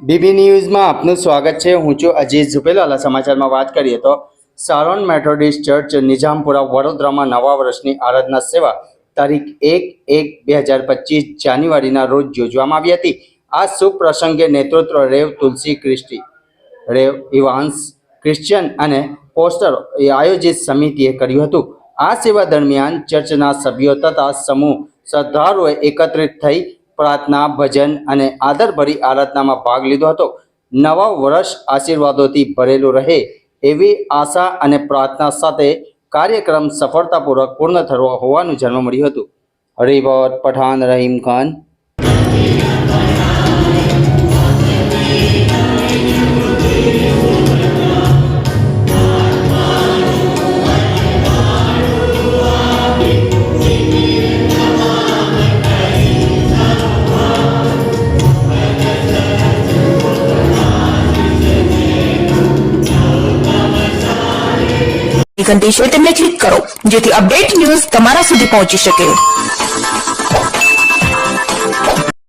BB ન્યૂઝમાં આપનું સ્વાગત છે. હું છું અજીત ઝુપેલાલા સમાચારમાં વાત કરીએ તો સારોન મેથોડિસ્ટ ચર્ચ નિઝામપુરા વડોદરામાં નવા વર્ષની આરાધના સેવા તારીખ એક એક બે હજાર પચીસ જાન્યુઆરીના રોજ યોજવામાં આવી હતી. આ શુભ પ્રસંગે નેતૃત્વ Rev Tulsi Christie Rev Evans Christian અને પોસ્ટર આયોજિત સમિતિએ કર્યું હતું. આ સેવા દરમિયાન ચર્ચના સભ્યો તથા સમૂહ શ્રદ્ધાળુઓએ એકત્રિત થઈ પ્રાર્થના, ભજન અને આદરભરી આરાધનામાં ભાગ લીધો હતો. નવા વર્ષ આશીર્વાદોથી ભરેલું રહે એવી આશા અને પ્રાર્થના સાથે કાર્યક્રમ સફળતાપૂર્વક પૂર્ણ થયો હોવાનું જાણવા મળ્યું હતું. હરિબોત પઠાણ, રહીમ ખાન. ઘંટી છે તેમને ક્લિક કરો જેથી અપડેટ ન્યૂઝ તમારા સુધી પહોંચી શકે.